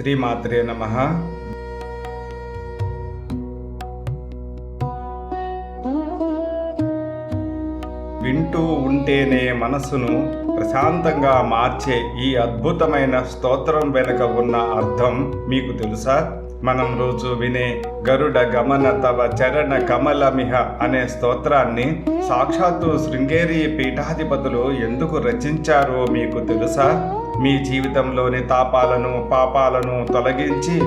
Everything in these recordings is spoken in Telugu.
శ్రీమాత్రే నమ. వింటూ ఉంటేనే మనసును ప్రశాంతంగా మార్చే ఈ అద్భుతమైన స్తోత్రం వెనుక ఉన్న అర్థం మీకు తెలుసా? మనం రోజు వినే గరుడ గమన తవ చరణ కమలమిహ అనే స్తోత్రాన్ని సాక్షాత్తు శృంగేరి పీఠాధిపతులు ఎందుకు రచించారో మీకు తెలుసా? మీ జీవితంలోని తాపాలను పాపాలను తొలగించి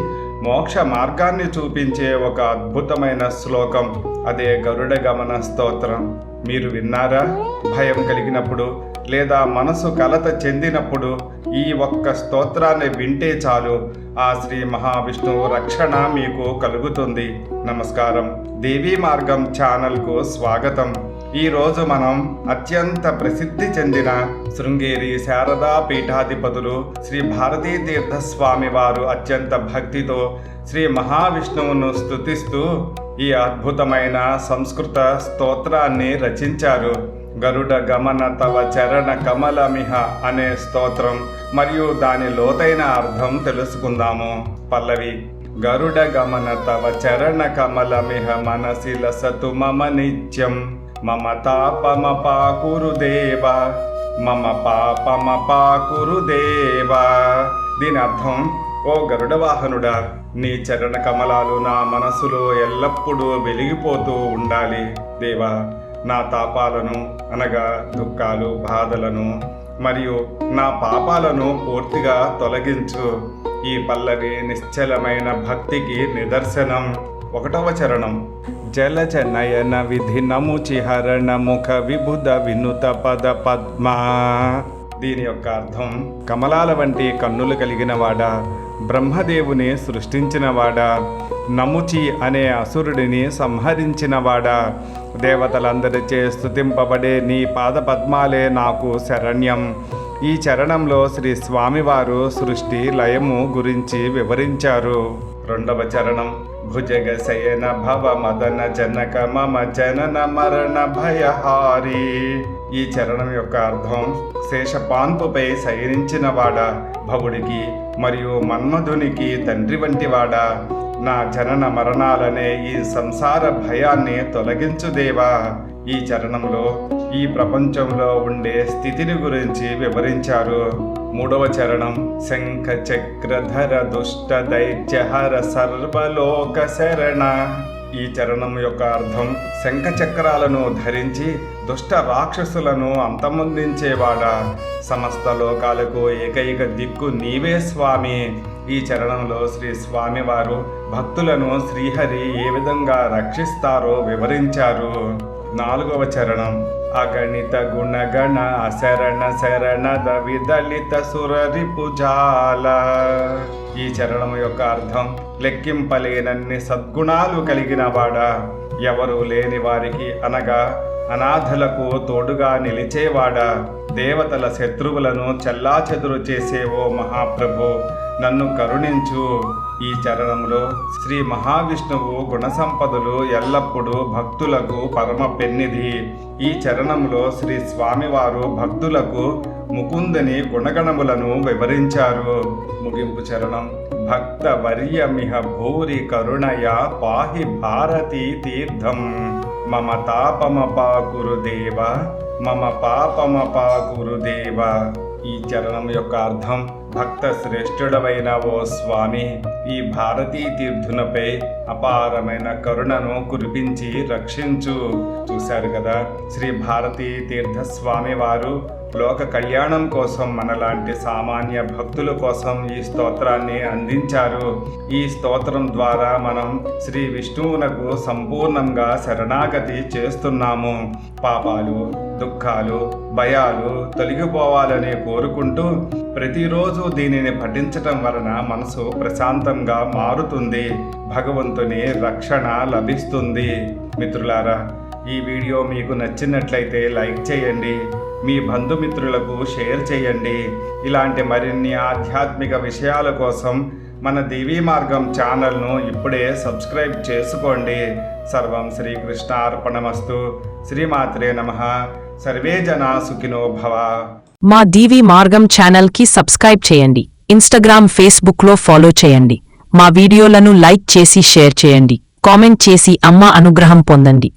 మోక్ష మార్గాన్ని చూపించే ఒక అద్భుతమైన శ్లోకం. అదే గరుడ గమన స్తోత్రం. మీరు విన్నారా? భయం కలిగినప్పుడు లేదా మనసు కలత చెందినప్పుడు ఈ ఒక్క స్తోత్రాన్ని వింటే చాలు. ఆ శ్రీ మహావిష్ణువు రక్షణ మీకు కలుగుతుంది. నమస్కారం. దేవీ మార్గం ఛానల్కు స్వాగతం. ఈ రోజు మనం అత్యంత ప్రసిద్ధి చెందిన శృంగేరి శారదా పీఠాధిపతులు శ్రీ భారతీ తీర్థ స్వామి వారు అత్యంత భక్తితో శ్రీ మహావిష్ణువును స్తుతిస్తూ ఈ అద్భుతమైన సంస్కృత స్తోత్రాన్ని రచించారు. గరుడ గమన తవ చరణ కమలమిహ అనే స్తోత్రం మరియు దాని లోతైన అర్థం తెలుసుకుందాము. పల్లవి గరుడ గమన తవ చరణ కమలమిహ మనసి లసతు మమ నిత్యం. మమ తాపమ పాకురు దేవ మమ పాపమ పాకురు దేవ. దీని అర్థం ఓ గరుడ వాహనుడా నీ చరణ కమలాలు నా మనసులో ఎల్లప్పుడూ వెలిగిపోతూ ఉండాలి. దేవా నా తాపాలను అనగా దుఃఖాలు బాధలను మరియు నా పాపాలను పూర్తిగా తొలగించు. ఈ పల్లవి నిశ్చలమైన భక్తికి నిదర్శనం. ఒకటవ చరణం. జలచ నయన విధి నముచిహరణ ముఖ విబుధ వినుత పద పద్మ. దీని యొక్క అర్థం కమలాల వంటి కన్నులు కలిగిన వాడా బ్రహ్మదేవుని సృష్టించినవాడా నముచి అనే అసురుడిని సంహరించినవాడా. దేవతలందరిచే స్థుతింపబడే నీ పాదపద్మాలే నాకు శరణ్యం. ఈ చరణంలో శ్రీ స్వామివారు సృష్టి లయము గురించి వివరించారు. రెండవ చరణం. భుజగ శయన భవ మదన జనక మమ జనన మరణ భయహారి. ఈ చరణం యొక్క అర్థం శేషపాన్పుపై శయనించినవాడా భవుడికి మరియు మన్మధునికి తండ్రి వంటివాడా. నా జనన మరణాలనే ఈ సంసార భయాన్ని తొలగించు దేవా. ఈ చరణంలో ఈ ప్రపంచంలో ఉండే స్థితిని గురించి వివరించారు. మూడవ చరణం శంఖ చక్రధర దుష్ట దైత్యహర సర్వలోక శరణ. ఈ చరణం యొక్క అర్థం శంఖ చక్రాలను ధరించి దుష్ట రాక్షసులను అంతమొందించేవాడా. సమస్త లోకాలకు ఏకైక దిక్కు నీవే స్వామి. ఈ చరణంలో శ్రీ స్వామివారు భక్తులను శ్రీహరి ఏ విధంగా రక్షిస్తారో వివరించారు. నాలుగవ చరణం. అగణిత గుణగణ అశరణ శరణద విదలిత సురరి పుజాల ఈ చరణం యొక్క అర్థం లెక్కింపలేనన్ని సద్గుణాలు కలిగిన వాడా. ఎవరు లేని వారికి అనగా అనాథలకు తోడుగా నిలిచేవాడా. దేవతల శత్రువులను చెల్లాచెదురు చేసే ఓ మహాప్రభు నన్ను కరుణించు. ఈ చరణంలో శ్రీ మహావిష్ణువు గుణసంపదలు ఎల్లప్పుడూ భక్తులకు పరమ పెన్నిధి. ఈ చరణంలో శ్రీ స్వామివారు భక్తులకు ముకుందని గుణగణములను వివరించారు. ముగింపు చరణం. భక్త వర్యమిహ భూరి కరుణయా పాహి భారతీ తీర్థం మమ తాపమ దేవ మమ పాపమ దేవ ఈ చరణం యొక్క అర్థం భక్త శ్రేష్ఠుడవైన ఓ స్వామి ఈ భారతీ తీర్థునపై అపారమైన కరుణను కురిపించి రక్షించు. చూశారు కదా శ్రీ భారతీ తీర్థ స్వామి వారు లోక కళ్యాణం కోసం మనలాంటి సామాన్య భక్తుల కోసం ఈ స్తోత్రాన్ని అందించారు. ఈ స్తోత్రం ద్వారా మనం శ్రీ విష్ణువునకు సంపూర్ణంగా శరణాగతి చేస్తున్నాము. పాపాలు దుఃఖాలు భయాలు తొలగిపోవాలని కోరుకుంటూ ప్రతిరోజు దీనిని పఠించటం వలన మనసు ప్రశాంతంగా మారుతుంది భగవంతుని రక్షణ లభిస్తుంది. మిత్రులారా ఈ వీడియో మీకు నచ్చినట్లయితే లైక్ చేయండి మీ బంధుమిత్రులకు షేర్ చేయండి. ఇలాంటి మరిన్ని ఆధ్యాత్మిక విషయాల కోసం మన దేవీ మార్గం ఛానల్ను ఇప్పుడే సబ్స్క్రైబ్ చేసుకోండి. సర్వం శ్రీకృష్ణ శ్రీకృష్ణార్పణమస్తు శ్రీమాత్రే నమ. సర్వే జనా సుఖినో భవ. మా డీవీ మార్గం ఛానల్కి సబ్స్క్రైబ్ చేయండి. ఇన్స్టాగ్రామ్ ఫేస్బుక్లో ఫాలో చేయండి. మా వీడియోలను లైక్ చేసి షేర్ చేయండి. కామెంట్ చేసి అమ్మ అనుగ్రహం పొందండి.